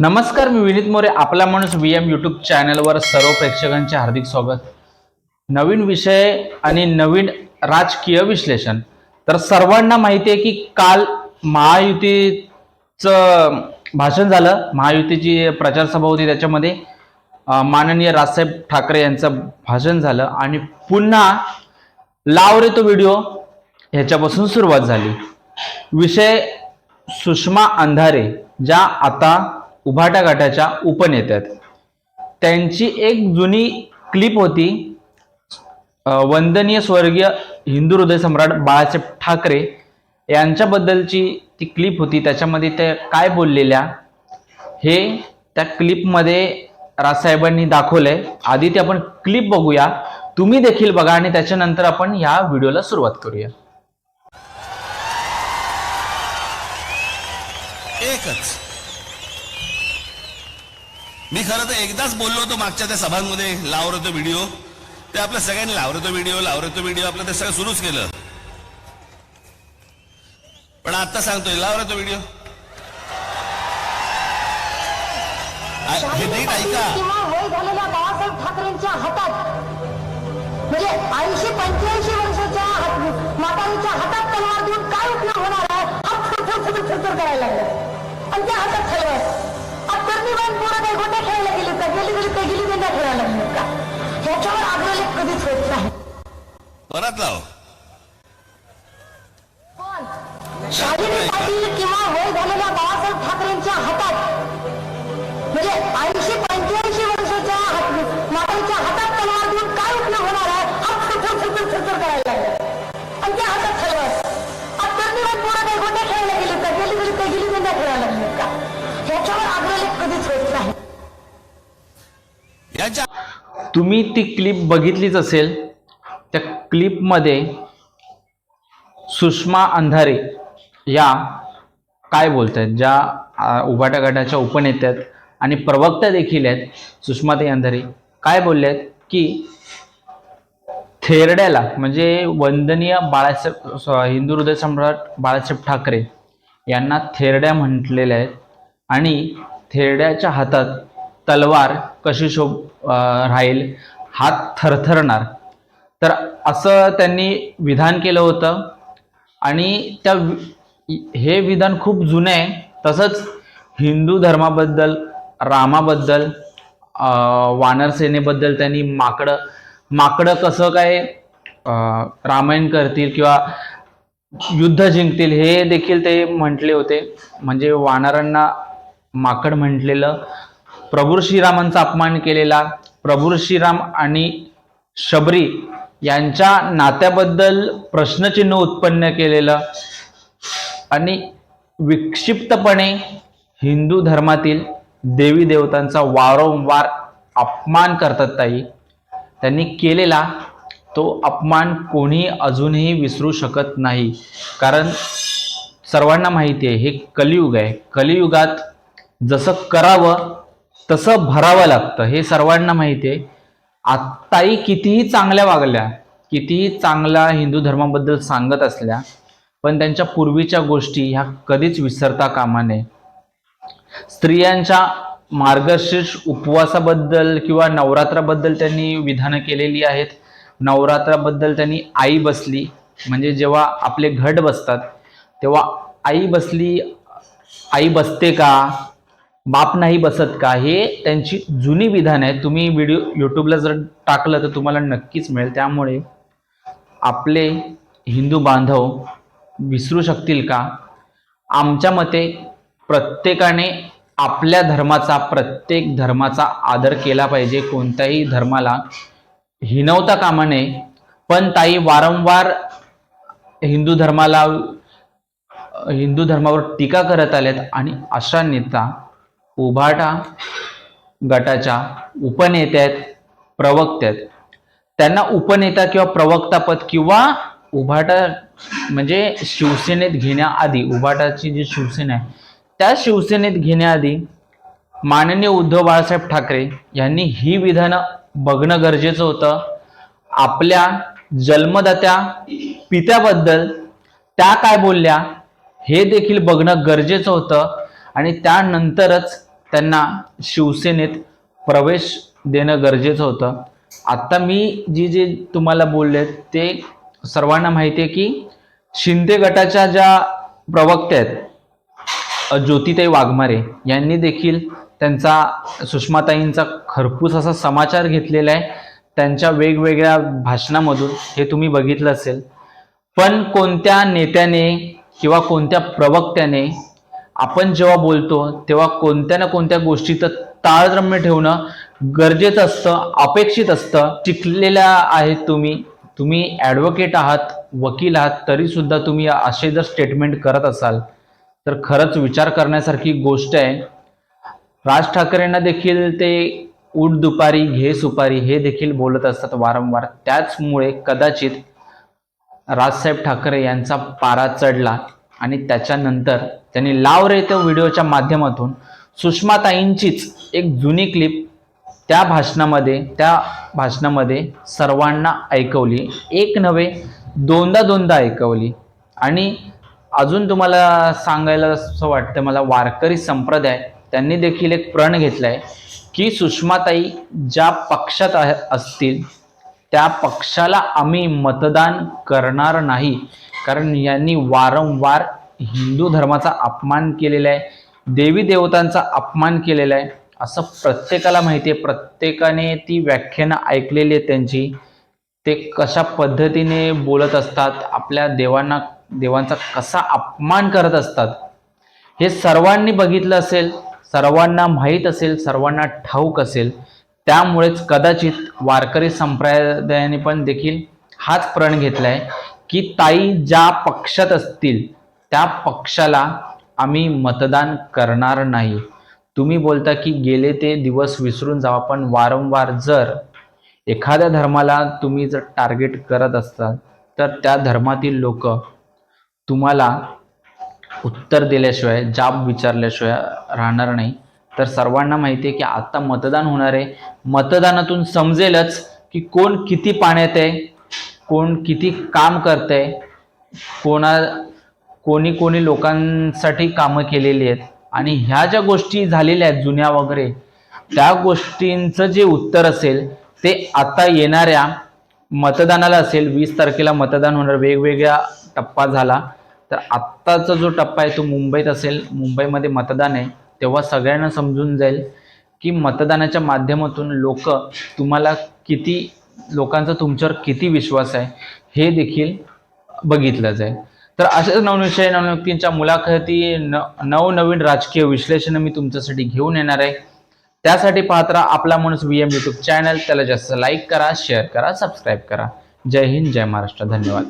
नमस्कार मी विनीत मोरे आपला माणूस व्ही एम यूट्यूब चॅनलवर सर्व प्रेक्षकांचे हार्दिक स्वागत. नवीन विषय आणि नवीन राजकीय विश्लेषण. तर सर्वांना माहिती आहे की काल महायुतीचं भाषण झालं. महायुतीची प्रचार सभा होती त्याच्यामध्ये माननीय राजसाहेब ठाकरे यांचं भाषण झालं आणि पुन्हा लाव रे तो व्हिडिओ ह्याच्यापासून सुरुवात झाली. विषय सुषमा अंधारे ज्या आता उभाटा गटाच्या उपनेत्यात त्यांची एक जुनी क्लिप होती वंदनीय स्वर्गीय हिंदू हृदय सम्राट बाळासाहेब ठाकरे यांच्याबद्दलची ती क्लिप होती. त्याच्यामध्ये ते काय बोललेल्या हे त्या क्लिपमध्ये राजसाहेबांनी दाखवलंय. आधी ते आपण क्लिप बघूया. तुम्ही देखील बघा आणि त्याच्यानंतर आपण ह्या व्हिडिओला सुरुवात करूया. एकच. मी खरं तर एकदाच बोललो होतो मागच्या त्या सभांमध्ये लावरतो व्हिडिओ ते आपल्या सगळ्यांनी लावरतो व्हिडिओ लावरतो व्हिडिओ आपलं ते सगळं सुरूच केलं. पण आता सांगतोय लावरतो व्हिडिओ हे नीट ऐका. वय झालेल्या बाळासाहेब ठाकरेंच्या हातात म्हणजे ऐंशी पंच्याऐंशी वर्षाच्या हात- म्हातारीच्या हातात तलवार देऊन काय उपयोग होणार आहे? हात फुरफुर करायला लागले. आणि त्या हातात तलवार मुलांनी तरुणीबाईन पोरं काही गोट्या खेळायला गेली का? गेली गेली ते गेली त्यांना खेळायला लागली का? ह्याच्यावर आग्रह कधीच होत नाही. परत लाव. याच्या तुम्ही ती क्लिप बघितलीच असेल त्या क्लिपमध्ये सुषमा अंधारे या काय बोलत आहेत ज्या आ, उभाटा गटाच्या आहेत आणि प्रवक्त्या देखील आहेत सुषमाताई अंधारे काय बोलले आहेत की थेरड्याला म्हणजे वंदनीय बाळासाहेब हिंदू हृदय सम्राट बाळासाहेब ठाकरे यांना थेरड्या म्हटलेल्या आहेत आणि थेरड्याच्या हातात तलवार कशी शोभ राहील हात थरथरणार. तर असं त्यांनी विधान केलं होतं. आणि त्या हे विधान खूप जुनं आहे तसंच हिंदू धर्माबद्दल रामाबद्दल वानरसेनेबद्दल त्यांनी माकडं माकडं कसं काय रामायण करतील किंवा युद्ध जिंकतील हे देखील ते म्हटले होते. म्हणजे वानरांना माकड म्हटलेलं प्रभू श्रीरामांचा अपमान केलेला प्रभू श्रीराम आणि शबरी यांच्या नात्याबद्दल प्रश्नचिन्ह उत्पन्न केलेलं आणि विक्षिप्तपणे हिंदू धर्मातील देवी देवतांचा वारंवार अपमान करतात ताई. त्यांनी केलेला तो अपमान कोणी अजूनही विसरू शकत नाही. कारण सर्वांना माहिती आहे हे कलियुग आहे. कलियुगात जसं करावं तसं भरावं लागतं. हे सर्वांना माहिती आहे. आत्ताही कितीही चांगल्या वागल्या कितीही चांगला हिंदू धर्माबद्दल सांगत असल्या पण त्यांच्या पूर्वीच्या गोष्टी ह्या कधीच विसरता कामा नये. स्त्रियांच्या मार्गशीर्ष उपवासाबद्दल किंवा नवरात्राबद्दल त्यांनी विधानं केलेली आहेत. नवरात्राबद्दल त्यांनी आई बसली म्हणजे जेव्हा आपले घट बसतात तेव्हा आई बसली आई बसते का? बाप नाही बसत का हे त्यांची जुनी विधान आहे. तुम्ही व्हिडिओ यूट्यूबला जर टाकलं तर तुम्हाला नक्कीच मिळेल. त्यामुळे आपले हिंदू बांधव विसरू शकतील का? आमच्या मते प्रत्येकाने आपल्या धर्माचा प्रत्येक धर्माचा आदर केला पाहिजे. कोणत्याही धर्माला हिनवता कामा नये. पण ताई वारंवार हिंदू धर्माला हिंदू धर्मावर टीका करत आल्यात आणि अशा नेता उभाटा गटाच्या उपनेत्या आहेत प्रवक्त्या आहेत. त्यांना उपनेता किंवा प्रवक्तापद किंवा उभाटा म्हणजे शिवसेनेत घेण्याआधी उभाटाची जी शिवसेना आहे त्या शिवसेनेत घेण्याआधी माननीय उद्धव बाळासाहेब ठाकरे यांनी ही विधानं बघणं गरजेचं होतं. आपल्या जन्मदात्या पित्याबद्दल त्या काय बोलल्या हे देखील बघणं गरजेचं होतं. आणि त्यानंतरच त्यांना शिवसेनेत प्रवेश देणं गरजेचं होतं. आत्ता मी जी जे तुम्हाला बोलले ते सर्वांना माहिती आहे की शिंदे गटाच्या ज्या प्रवक्त्या आहेत ज्योतिताई वाघमारे यांनी देखील त्यांचा सुषमाताईंचा खरपूस असा समाचार घेतलेला आहे. त्यांच्या वेगवेगळ्या भाषणामधून हे तुम्ही बघितलं असेल. पण कोणत्या नेत्याने किंवा कोणत्या प्रवक्त्याने आपण जेव्हा बोलतो तेव्हा कोणत्या ना कोणत्या गोष्टीचं ताळरम्य ठेवणं गरजेचं असतं अपेक्षित असतं. शिकलेल्या आहेत तुम्ही. तुम्ही ॲडव्होकेट आहात वकील आहात तरीसुद्धा तुम्ही असे जर स्टेटमेंट करत असाल तर खरंच विचार करण्यासारखी गोष्ट आहे. राज ठाकरेंना देखील ते उठ दुपारी घे सुपारी हे देखील बोलत असतात वारंवार. त्याचमुळे कदाचित राजसाहेब ठाकरे यांचा पारा चढला. आणि त्याच्यानंतर त्यांनी लाव रे त्या व्हिडिओच्या माध्यमातून सुषमाताईंचीच एक जुनी क्लिप त्या भाषणामध्ये त्या भाषणामध्ये सर्वांना ऐकवली. एक नव्हे दोनदा दोनदा ऐकवली. आणि अजून तुम्हाला सांगायला असं वाटतं मला वारकरी संप्रदाय त्यांनी देखील एक प्रण घेतलाय की सुषमाताई ज्या पक्षात असतील त्या पक्षाला आम्ही मतदान करणार नाही. कारण यांनी वारंवार हिंदू धर्माचा अपमान केलेला आहे देवी देवतांचा अपमान केलेला आहे. असं प्रत्येकाला माहिती आहे प्रत्येकाने ती व्याख्यानं ऐकलेली आहेत त्यांची. ते कशा पद्धतीने बोलत असतात आपल्या देवांना देवांचा कसा अपमान करत असतात हे सर्वांनी बघितलं असेल सर्वांना माहीत असेल सर्वांना ठाऊक असेल. त्यामुळेच कदाचित वारकरी संप्रदायाने पण देखील हाच प्रण घेतलाय. की ताई ज्या पक्षात असतील त्या पक्षाला आम्ही मतदान करणार नाही. तुम्ही बोलता की गेले ते दिवस विसरून जावा पण वारंवार जर एखाद्या धर्माला तुम्ही जर टार्गेट करत असाल तर त्या धर्मातील लोक तुम्हाला उत्तर दिल्याशिवाय जाब विचारल्याशिवाय राहणार नाही. तर सर्वांना माहिती आहे की आता मतदान होणार आहे. मतदानातून समजेलच की कोण किती पाण्यात आहे कोण किती काम करतं आहे कोणा कोणी कोणी लोकांसाठी कामं केलेली आहेत. आणि ह्या ज्या गोष्टी झालेल्या आहेत जुन्या वगैरे त्या गोष्टींचं जे उत्तर असेल ते आता येणाऱ्या मतदानाला असेल वीस तारखेला मतदान होणार वेगवेगळ्या टप्पा झाला. तर आत्ताचा जो टप्पा आहे तो मुंबईत असेल मुंबईमध्ये मतदान आहे तेव्हा सगळ्यांना समजून जाईल की मतदानाच्या माध्यमातून लोक तुम्हाला किती लोकांचा तुमच्यावर किती विश्वास आहे हे देखील बघितलं जाईल तर अशाच नवनिश्चय नवनियुक्तींच्या मुलाखती न नवनवीन राजकीय विश्लेषण मी तुमच्यासाठी घेऊन येणार आहे. त्यासाठी पाहत राहा आपला माणूस व्ही एम यूट्यूब चॅनल त्याला जास्त लाईक करा शेअर करा सबस्क्राईब करा. जय हिंद जय महाराष्ट्र. धन्यवाद.